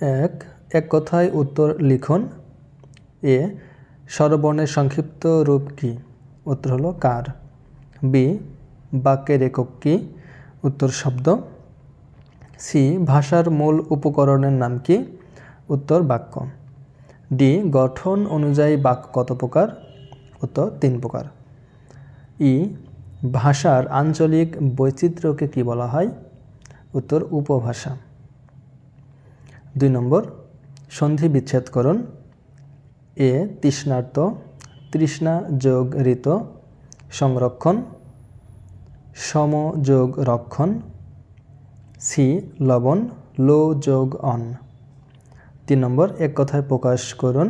এক এক কথায় উত্তর লিখন। এ, স্বরবর্ণের সংক্ষিপ্ত রূপ কি? উত্তর হলো কার। বি, বাক্যের একক কি? উত্তর শব্দ। সি, ভাষার মূল উপকরণের নাম কি? উত্তর বাক্য। ডি, গঠন অনুযায়ী বাক্য কত প্রকার? উত্তর তিন প্রকার। ই, ভাষার আঞ্চলিক বৈচিত্র্যকে কি বলা হয়? উত্তর উপভাষা। দুই নম্বর, সন্ধি বিচ্ছেদকরণ, এ তৃষ্ণার্ত, তৃষ্ণা যোগ ঋত, সংরক্ষণ, সম যোগ রক্ষণ, সি লবণ, লো যোগ অন। তিন নম্বর, এক কথায় প্রকাশ করুন,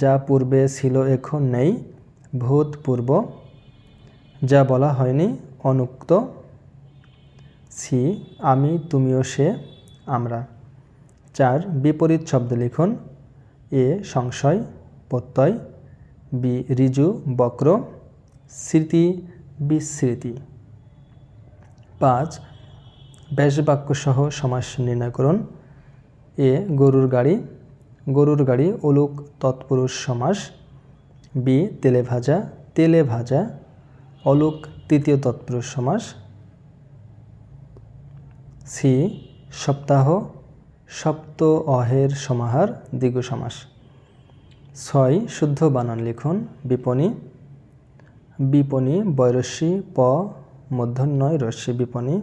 যা পূর্বে ছিল এখন নেই ভূতপূর্ব যা বলা হয়নি অনুক্ত, সি আমি তুমিও সে, আমরা। চার বিপরীত শব্দ লিখুন এ সংশয়, প্রত্যয়, বি ঋজু বক্র, স্মৃতি বিস্মৃতি পাঁচ ব্যাসবাক্য সহ সমাস নির্ণয় করুন। এ গরুর গাড়ি গরুর গাড়ি অলুক তৎপুরুষ সমাস। বি তেলে ভাজা তেলে ভাজা, অলুক তৃতীয় তৎপুরুষ সমাস। সি সপ্তাহ সপ্ত অহের সমাহার দ্বিগু সমাস। ছয় শুদ্ধ বানান লিখুন, বিপণী। বিপণী বৈরস্যী প মধ্যন্নয় রস্যি বিপণী।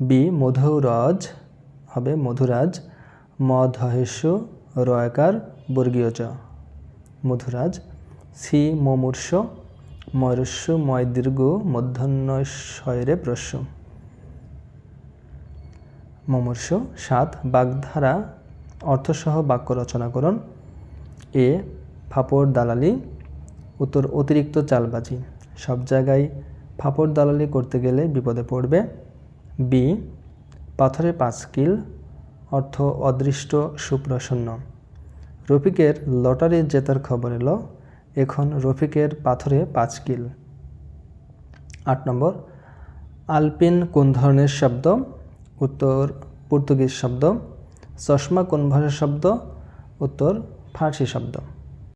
বি, মধুরজ, হবে মধুরাজ মধহেস্য রয়কার বর্গীয় চ মধুরাজ। সি, মমূর্ষ ময়রস্য ময় দীর্ঘ মধ্যাহ্নয় শয়রে প্রস্য মমর্ষ সাত, বাগধারা, অর্থসহ বাক্য রচনা করুন। এ, ফাপড় দালালি, উত্তর অতিরিক্ত চালবাজি। সব জায়গায় ফাপড় দালালি করতে গেলে বিপদে পড়বে। বি, পাথরে পাঁচ কিল, অর্থ অদৃষ্ট সুপ্রসন্ন। রফিকের লটারি জেতার খবর এলো, এখন রফিকের পাথরে পাঁচ কিল। আট নম্বর, আলপিন কোন ধরনের শব্দ? উত্তর পর্তুগিজ শব্দ চশমা কোন ভাষার শব্দ উত্তর ফার্সি শব্দ।